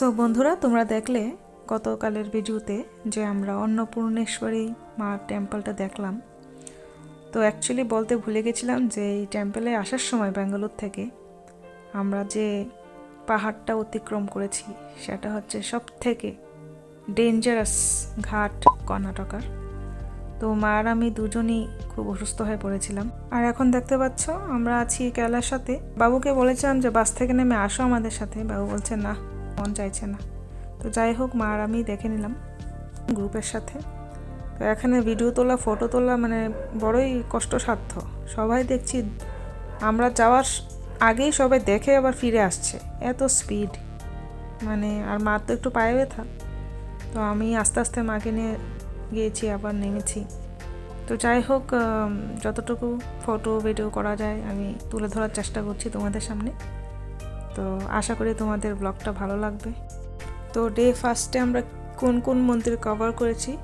So বন্ধুরা, তোমরা দেখলে গতকালের ভিডিওতে যে আমরা অন্নপূর্ণেশ্বরী মা টেম্পলটা দেখলাম। তো অ্যাকচুয়ালি বলতে ভুলে গেছিলাম যে এই টেম্পলে আসার সময় ব্যাঙ্গালোর থেকে আমরা যে পাহাড়টা অতিক্রম করেছি, সেটা হচ্ছে সব থেকে ডেঞ্জারাস ঘাট কর্ণাটকার। তো মা আর আমি দুজনই খুব অসুস্থ হয়ে পড়েছিলাম। আর এখন দেখতে পাচ্ছ, আমরা আছি কেলার সাথে। বাবুকে বলেছিলাম যে বাস থেকে নেমে আসো আমাদের সাথে। বাবু বলছে, না। মন চাইছে না। তো যাই হোক, মা আর আমি দেখে নিলাম গ্রুপের সাথে। তো এখানে ভিডিও তোলা ফটো তোলা মানে বড়ই কষ্টসাধ্য। সবাই দেখছি, আমরা যাওয়ার আগেই সবাই দেখে আবার ফিরে আসছে। এত স্পিড মানে আর মার তো একটু পায়ে ব্যথা। তো আমি আস্তে আস্তে মাকে নিয়ে গিয়েছি, আবার নেমেছি। তো যাই হোক যতটুকু ফটো ভিডিও করা যায়, আমি তুলে ধরার চেষ্টা করছি তোমাদের সামনে। তো আশা করি তোমাদের ব্লগটা ভালো লাগবে। তো ডে ফার্স্টে আমরা কোন কোন মন্দির কভার করেছি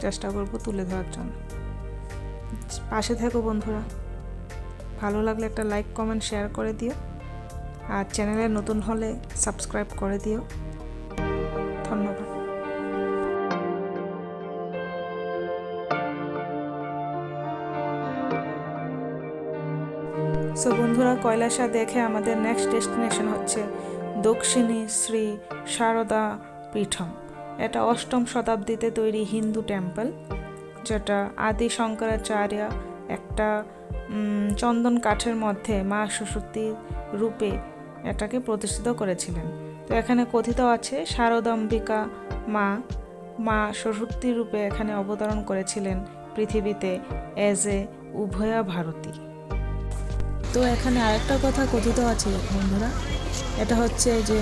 চেষ্টা করব তুলে ধরার জন্য। পাশে থেকো বন্ধুরা। ভালো লাগলে একটা লাইক কমেন্ট শেয়ার করে দিও। আর চ্যানেলে নতুন হলে সাবস্ক্রাইব করে দিও। ধন্যবাদ। সো বন্ধুরা, কৈলাসা দেখে আমাদের নেক্সট ডেস্টিনেশন হচ্ছে দক্ষিণী শ্রী শারদা পীঠম। এটা অষ্টম শতাব্দীতে তৈরি হিন্দু টেম্পল যেটা আদি শঙ্করাচার্য একটা চন্দন কাঠের মধ্যে মা সরস্বতীর রূপে এটাকে প্রতিষ্ঠিত করেছিলেন। তো এখানে কথিত আছে, শারদাম্বিকা মা মা সরস্বতী রূপে এখানে অবতরণ করেছিলেন পৃথিবীতে অ্যাজ এ উভয়া ভারতী। তো এখানে আরেকটা কথা কথিত আছে, বন্ধুরা। এটা হচ্ছে যে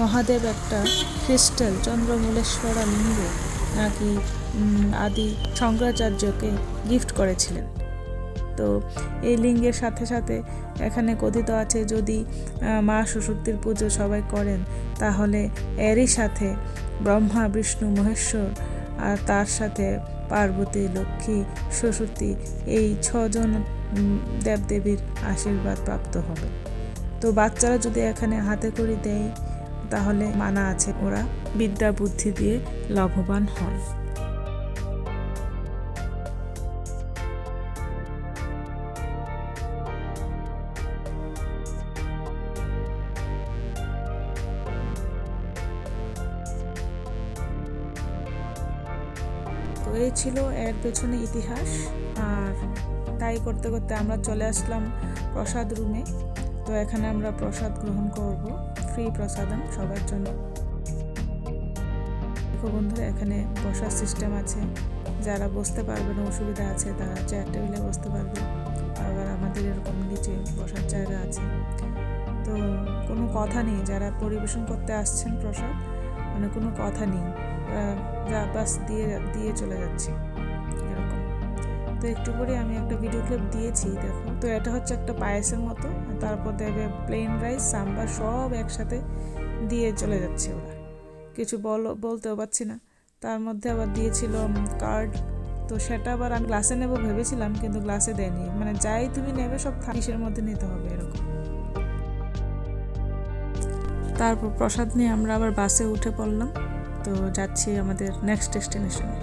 মহাদেব একটা ক্রিস্টাল চন্দ্রমূলেশ্বরা লিঙ্গ নাকি আদি শঙ্করাচার্যকে গিফট করেছিলেন। তো এই লিঙ্গের সাথে সাথে এখানে কথিত আছে, যদি মা সুশক্তির পুজো সবাই করেন, তাহলে এরই সাথে ব্রহ্মা, বিষ্ণু, মহেশ্বর আর তার সাথে পার্বতী, লক্ষ্মী, সরস্বতী, এই ছজন দেবদেবীর আশীর্বাদ প্রাপ্ত হবে। তো বাচ্চারা যদি এখানে হাতে করে দেয়, তাহলে মানা আছে ওরা বিদ্যা বুদ্ধি দিয়ে লাভবান হন। তো এই ছিল এর পেছনে ইতিহাস, আর তাই করতে করতে আমরা চলে আসলাম প্রসাদ রুমে। তো এখানে আমরা প্রসাদ গ্রহণ করব ফ্রি প্রসাদম সবার জন্য। বন্ধুরা, এখানে বসার সিস্টেম আছে। যারা বসতে পারবে না, অসুবিধা আছে, তারা চেয়ার টেবিলে বসতে পারবে। আবার আমাদের এরকম নিচে বসার জায়গা আছে। তো কোনো কথা নেই, যারা পরিবেশন করতে আসছেন প্রসাদ মানে কোনো কথা নেই। যা, বাস দিয়ে দিয়ে চলে যাচ্ছে। তো একটু করে আমি একটা ভিডিও ক্লিপ দিয়েছি, দেখো। তো এটা হচ্ছে একটা পায়েসের মতো তারপর দেবে প্লেন রাইস সাম্বার সব একসাথে দিয়ে চলে যাচ্ছে ওরা। কিছু বলো, বলতেও পারছি না। তার মধ্যে আবার দিয়েছিল কার্ড তো সেটা আবার আমি গ্লাসে নেব ভেবেছিলাম, কিন্তু গ্লাসে দেয়নি। মানে যাই তুমি নেবে, সব থাকিসের মধ্যে নিতে হবে এরকম। তারপর প্রসাদ নিয়ে আমরা আবার বাসে উঠে পড়লাম। তো যাচ্ছি আমাদের নেক্সট ডেস্টিনেশনে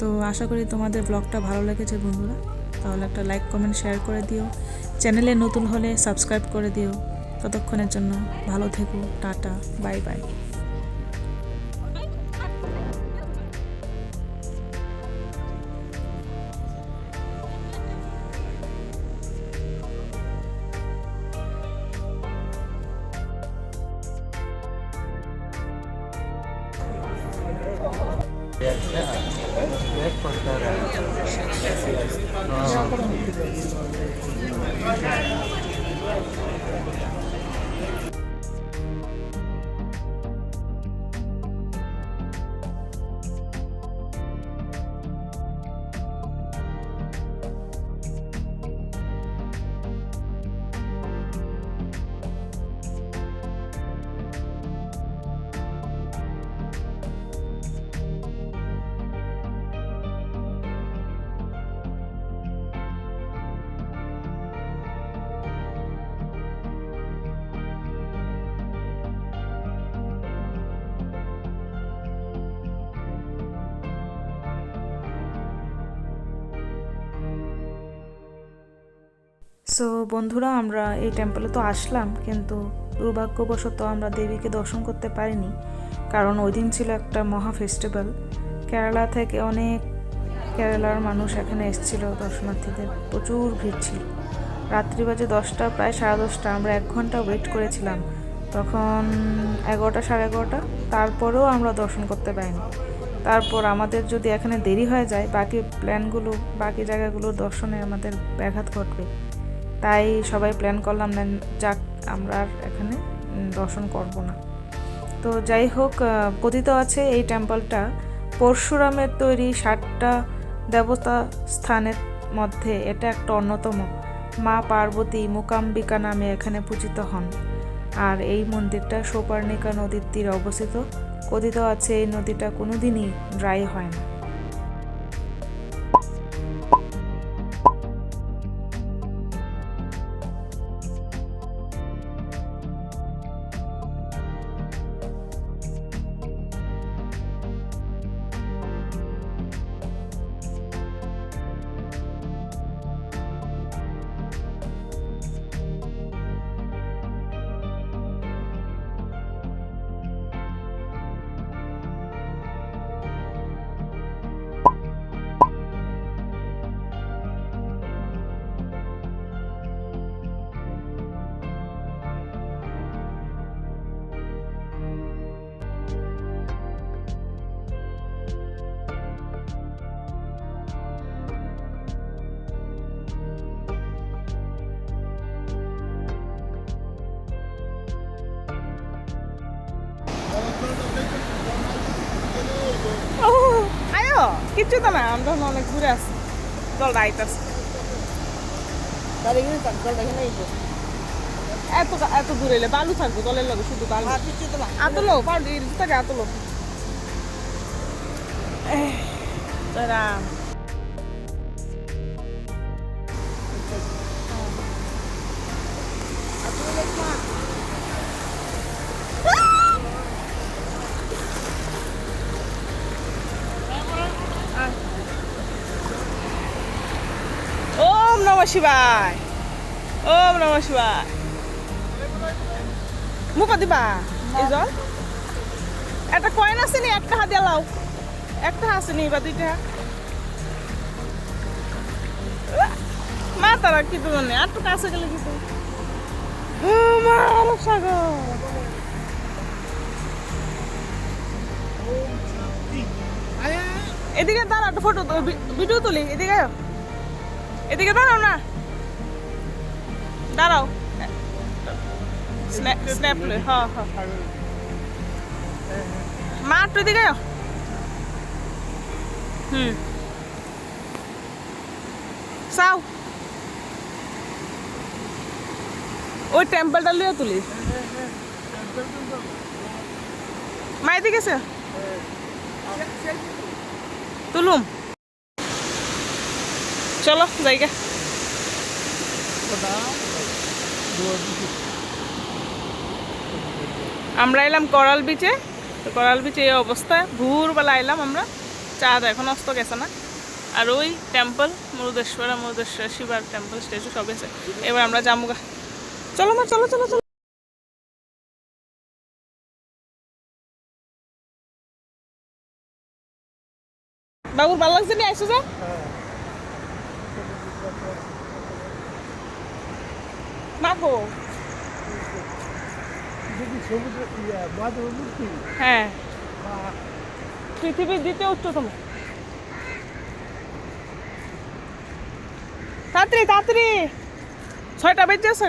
তো আশা করি তোমাদের ব্লগটা ভালো লেগেছে বন্ধুরা। তাহলে একটা লাইক কমেন্ট শেয়ার করে দিও। চ্যানেলে নতুন হলে সাবস্ক্রাইব করে দিও। ততক্ষণের জন্য ভালো থেকো, টাটা বাই বাই সো বন্ধুরা, আমরা এই টেম্পলে তো আসলাম, কিন্তু দুর্ভাগ্যবশত আমরা দেবীকে দর্শন করতে পারিনি, কারণ ওই দিন ছিল একটা মহা ফেস্টিভ্যাল কেরালা থেকে অনেক কেরালার মানুষ এখানে এসেছিল, দর্শনার্থীদের প্রচুর ভিড় ছিল। রাত্রি বাজে দশটা, প্রায় সাড়ে দশটা, আমরা এক ঘণ্টা ওয়েট করেছিলাম। তখন এগারোটা, সাড়ে এগারোটা, তারপরেও আমরা দর্শন করতে পারিনি। তারপর আমাদের যদি এখানে দেরি হয়ে যায়, বাকি প্ল্যানগুলো বাকি জায়গাগুলোর দর্শনে আমাদের ব্যাঘাত ঘটবে। তাই সবাই প্ল্যান করলাম যাক, আমরা আর এখানে দর্শন করব না। তো যাই হোক কথিত আছে এই টেম্পলটা পরশুরামের তৈরি ষাটটা দেবতা স্থানের মধ্যে এটা একটা অন্যতম। মা পার্বতী মুকাম্বিকা নামে এখানে পূজিত হন। আর এই মন্দিরটা সোপার্ণিকা নদীর তীরে অবস্থিত। কথিত আছে এই নদীটা কোনোদিনই ড্রাই হয় না। আয়ো কিচ্ছু তো না আমরা অনেক ঘুরে আসি। জলটা আইতাছে এত এত দূরে এলে বালু থাকব জলের লগে শুধু বালু। আতলো পাউডি থাকে আতলো তারা ওম নম শিবায়। ওম নম শিবায়। মুখ দিবা এই জল। একটা কয়েন আছে নি একটা হাত লাও। একটা আছে নি বা দুইটা। মা তারা কি তো মানে আর তো কাছে গেলে কিছু মা আরব সাগর। এদিকে দাঁড়া একটা ফটো ভিডিও তুলি এদিকে। এদিকে দাঁড়াও না। দাঁড়াও। স্ন্যাপ হ্যাঁ হ্যাঁ মা একটু এদিকে হুম। চাও। ওই টেম্পলটা লিয়ে তুলি। মা এদিকে আছে তুলুম। চলো, জায়গা। আমরা এলাম করাল বিচে তো করাল বিচে এই অবস্থায়। ভোরবেলা এলাম আমরা। চাঁদ এখন অস্ত গেছে না। আর ওই টেম্পল মুরুদেশ্বরা, মুরুদেশ্বর, শিবার টেম্পল স্ট্যাচু সব আছে। এবার আমরা জামুগা চলো মা, চলো চলো চলো। বাবুর ভালো লাগছে নি? আইসো যা। মাগো। হ্যাঁ। পৃথিবীর দ্বিতীয় উচ্চতম। তাড়াতাড়ি তাড়াতাড়ি। ছয়টা বেজে আছে।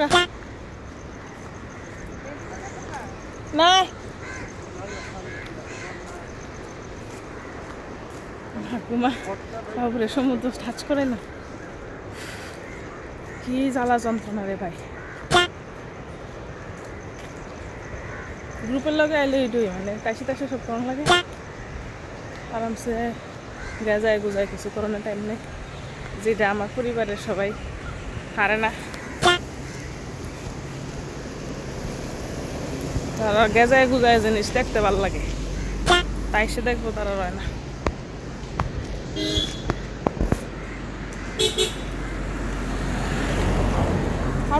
না। ঠাকুমা বাবুরে সমুদ্র টাচ করে না। কি জ্বালা যন্ত্রণা রে ভাই। গ্রুপের লগে আইলে এইটুই মানে তাইসি তাইসি সব করার লাগে। আরামসে গেজায় গুজায় কিছু করানোর টাইম নেই। যেটা আমার পরিবারের সবাই হারে না। তারা গেজায় গুজায় জিনিস দেখতে ভালো লাগে। তাই সে দেখব, তারা রয় না।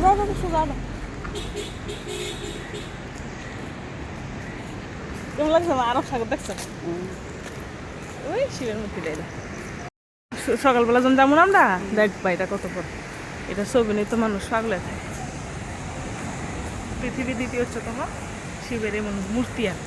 যাও না কেমন লাগছে আমার আরব সাগর দেখছ ওই শিবের মূর্তি এটা সকালবেলা যখন যেমন আমরা দেখবা এটা কত বড়। এটা ছবি তো মানুষ পাগলে থাকে। পৃথিবী দ্বিতীয় হচ্ছে তোমার শিবের এমন মূর্তি আর